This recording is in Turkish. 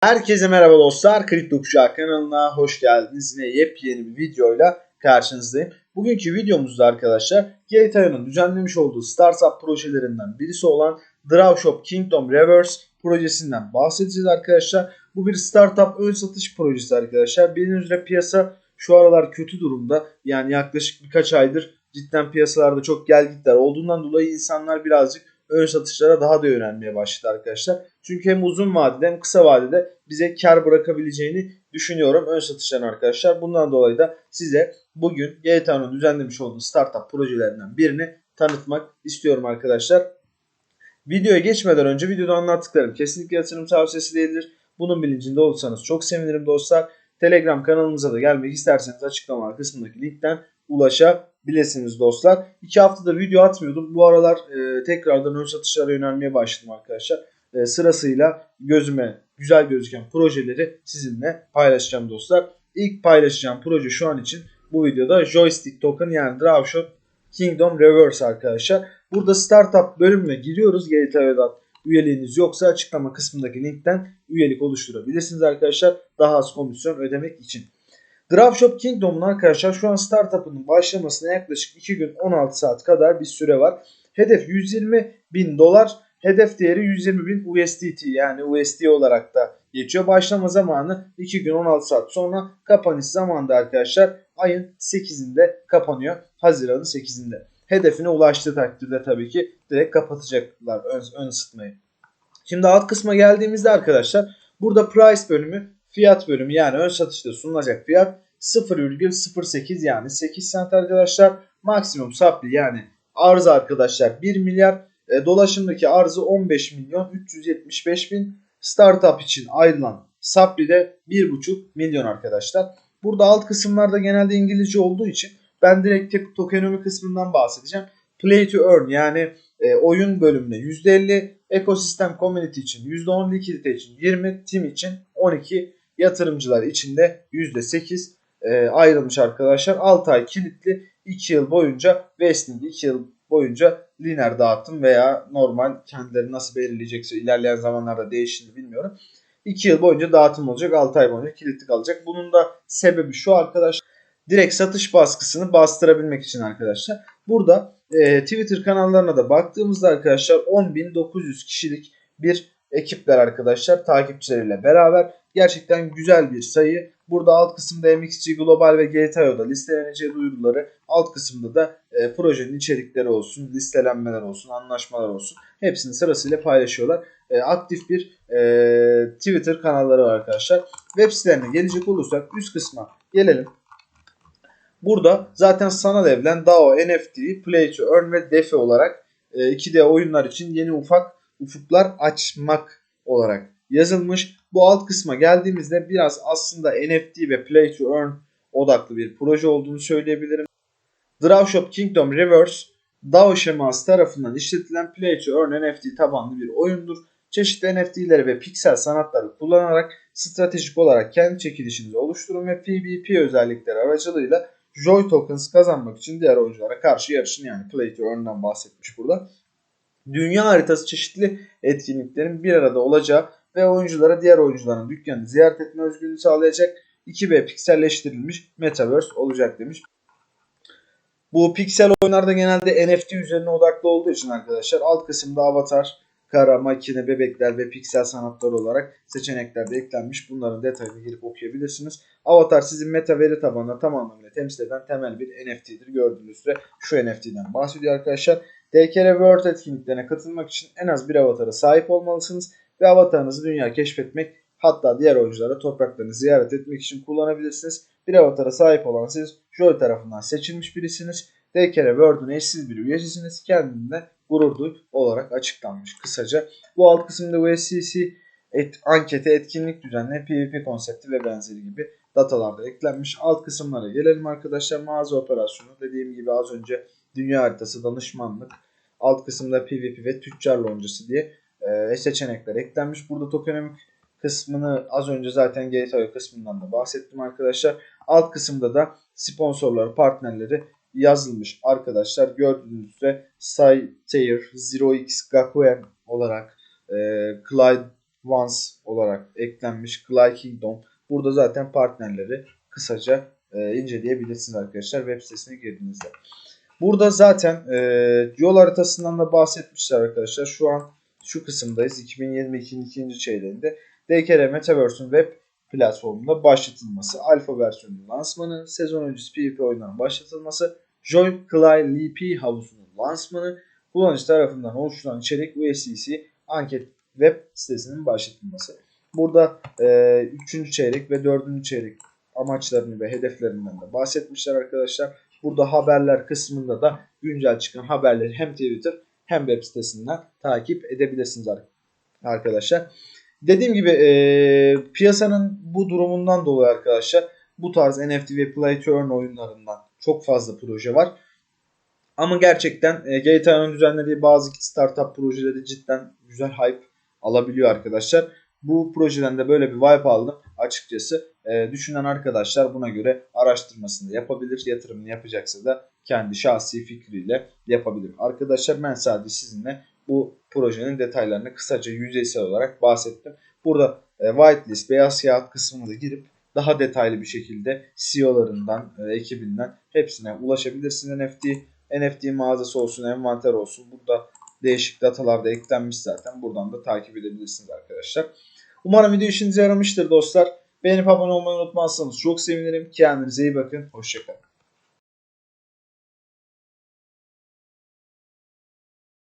Herkese merhaba dostlar. Kripto Kuşağı kanalına hoş geldiniz. Yine yepyeni bir videoyla karşınızdayım. Bugünkü videomuzda arkadaşlar GTA'nın düzenlemiş olduğu startup projelerinden birisi olan Drawshop Kingdom Reverse projesinden bahsedeceğiz arkadaşlar. Bu bir startup ön satış projesi arkadaşlar. Bildiğiniz üzere piyasa şu aralar kötü durumda. Yani yaklaşık birkaç aydır cidden piyasalarda çok gel gitler olduğundan dolayı insanlar birazcık ön satışlara daha da yönelmeye başladı arkadaşlar. Çünkü hem uzun vadede hem kısa vadede bize kar bırakabileceğini düşünüyorum ön satışların arkadaşlar. Bundan dolayı da size bugün GTA'nın düzenlemiş olduğu startup projelerinden birini tanıtmak istiyorum arkadaşlar. Videoya geçmeden önce videoda anlattıklarım kesinlikle yatırım tavsiyesi değildir. Bunun bilincinde olursanız çok sevinirim dostlar. Telegram kanalımıza da gelmek isterseniz açıklama kısmındaki linkten ulaşabilirsiniz dostlar. İki haftadır video atmıyordum. Bu aralar e, tekrardan ön satışlara yönelmeye başladım arkadaşlar. E, sırasıyla gözüme güzel gözüken projeleri sizinle paylaşacağım dostlar. İlk paylaşacağım proje şu an için bu videoda Joystick Token yani Drawshot Kingdom Reverse arkadaşlar. Burada startup bölümüne giriyoruz. GTA'dan üyeliğiniz yoksa açıklama kısmındaki linkten üyelik oluşturabilirsiniz arkadaşlar. Daha az komisyon ödemek için. Dropshop Kingdom'un arkadaşlar şu an startup'ının başlamasına yaklaşık 2 gün 16 saat kadar bir süre var. Hedef 120 bin dolar. Hedef değeri 120 bin USDT yani USD olarak da geçiyor. Başlama zamanı 2 gün 16 saat sonra kapanış zamanı da arkadaşlar ayın 8'inde kapanıyor. Haziran'ın 8'inde. Hedefine ulaştığı takdirde tabii ki direkt kapatacaklar ön, ön ısıtmayı. Şimdi alt kısma geldiğimizde arkadaşlar burada price bölümü fiyat bölümü yani ön satışta sunulacak fiyat 0,08 yani 8 cent arkadaşlar. Maksimum supply yani arz arkadaşlar 1 milyar. E, dolaşımdaki arzı 15 milyon 375 bin. Startup için ayrılan supply de 1,5 milyon arkadaşlar. Burada alt kısımlarda genelde İngilizce olduğu için ben direkt tokenomic kısmından bahsedeceğim. Play to earn yani e, oyun bölümüne %50, ekosistem community için %10, likidite için 20, team için 12, yatırımcılar için de %8 e, ayrılmış arkadaşlar. 6 ay kilitli 2 yıl boyunca vesting 2 yıl boyunca lineer dağıtım veya normal kendileri nasıl belirleyecekse ilerleyen zamanlarda değişir bilmiyorum. 2 yıl boyunca dağıtım olacak 6 ay boyunca kilitli kalacak. Bunun da sebebi şu arkadaşlar direkt satış baskısını bastırabilmek için arkadaşlar. Burada e, Twitter kanallarına da baktığımızda arkadaşlar 10.900 kişilik bir ekipler arkadaşlar takipçileriyle beraber gerçekten güzel bir sayı. Burada alt kısımda MXC Global ve GTA'da listeleneceği duyuruları alt kısımda da e, projenin içerikleri olsun, listelenmeler olsun, anlaşmalar olsun hepsini sırasıyla paylaşıyorlar. E, aktif bir e, Twitter kanalları var arkadaşlar. Web sitelerine gelecek olursak üst kısma gelelim. Burada zaten sanal evlen, DAO, NFT, Play to Earn ve DeFi olarak 2D oyunlar için yeni ufak ufuklar açmak olarak yazılmış. Bu alt kısma geldiğimizde biraz aslında NFT ve Play to Earn odaklı bir proje olduğunu söyleyebilirim. Drawshop Kingdom Reverse DAO şeması tarafından işletilen Play to Earn NFT tabanlı bir oyundur. Çeşitli NFT'leri ve piksel sanatları kullanarak stratejik olarak kendi çekilişinizi oluşturun ve PvP özellikleri aracılığıyla Joy Tokens kazanmak için diğer oyunculara karşı yarışın yani Play to Earn'dan bahsetmiş burada. Dünya haritası çeşitli etkinliklerin bir arada olacağı ve oyunculara diğer oyuncuların dükkanını ziyaret etme özgürlüğü sağlayacak 2B pikselleştirilmiş Metaverse olacak demiş. Bu piksel oyunlarda genelde NFT üzerine odaklı olduğu için arkadaşlar alt kısımda avatar, kara, makine, bebekler ve piksel sanatları olarak seçenekler de eklenmiş. Bunların detayını girip okuyabilirsiniz. Avatar sizin meta veri tabanına tam anlamıyla temsil eden temel bir NFT'dir. Gördüğünüz üzere şu NFT'den bahsediyor arkadaşlar. DKR World etkinliklerine katılmak için en az bir avatara sahip olmalısınız ve avatarınızı dünya keşfetmek hatta diğer oyunculara topraklarını ziyaret etmek için kullanabilirsiniz. Bir avatara sahip olan siz Joy tarafından seçilmiş birisiniz. DKR World'un eşsiz bir üyesisiniz. Kendine gurur duy olarak açıklanmış kısaca. Bu alt kısımda USCC et, anketi, etkinlik düzenli, PvP konsepti ve benzeri gibi datalarda eklenmiş. Alt kısımlara gelelim arkadaşlar. Mağaza operasyonu dediğim gibi az önce dünya haritası, danışmanlık, alt kısımda PvP ve tüccar loncası diye e, seçenekler eklenmiş. Burada tokenomik kısmını az önce zaten GTA kısmından da bahsettim arkadaşlar. Alt kısımda da sponsorları, partnerleri yazılmış arkadaşlar. Gördüğünüz üzere Cytair, Zero X Gakuen olarak e, Clyde Once olarak eklenmiş. Glide Kingdom. Burada zaten partnerleri kısaca e, inceleyebilirsiniz arkadaşlar web sitesine girdiğinizde. Burada zaten e, yol haritasından da bahsetmişler arkadaşlar. Şu an şu kısımdayız. 2022'nin ikinci çeyreğinde. DKR Metaverse'ün web platformunda başlatılması, alfa versiyonunun lansmanı, sezon öncesi PvP oyunların başlatılması, Joy Clay LP havusunun lansmanı, kullanıcı tarafından oluşturulan içerik USDC anket web sitesinin başlatılması. Burada e, 3. çeyrek ve 4. çeyrek amaçlarını ve hedeflerinden de bahsetmişler arkadaşlar. Burada haberler kısmında da güncel çıkan haberleri hem Twitter hem web sitesinden takip edebilirsiniz arkadaşlar. Dediğim gibi e, piyasanın bu durumundan dolayı arkadaşlar bu tarz NFT ve Play to Earn oyunlarından çok fazla proje var. Ama gerçekten e, GTA'nın düzenlediği bazı startup projeleri cidden güzel hype alabiliyor arkadaşlar. Bu projeden de böyle bir vibe aldım. Açıkçası e, düşünen arkadaşlar buna göre araştırmasını yapabilir. Yatırımını yapacaksa da kendi şahsi fikriyle yapabilir. Arkadaşlar ben sadece sizinle bu projenin detaylarını kısaca yüzeysel olarak bahsettim. Burada e, whitelist, beyaz kağıt kısmına da girip daha detaylı bir şekilde CEO'larından, e, ekibinden hepsine ulaşabilirsiniz. NFT, NFT mağazası olsun, envanter olsun. Burada değişik datalar da eklenmiş zaten. Buradan da takip edebilirsiniz arkadaşlar. Umarım video işinize yaramıştır dostlar. Beğenip abone olmayı unutmazsanız çok sevinirim. Kendinize iyi bakın. Hoşçakalın.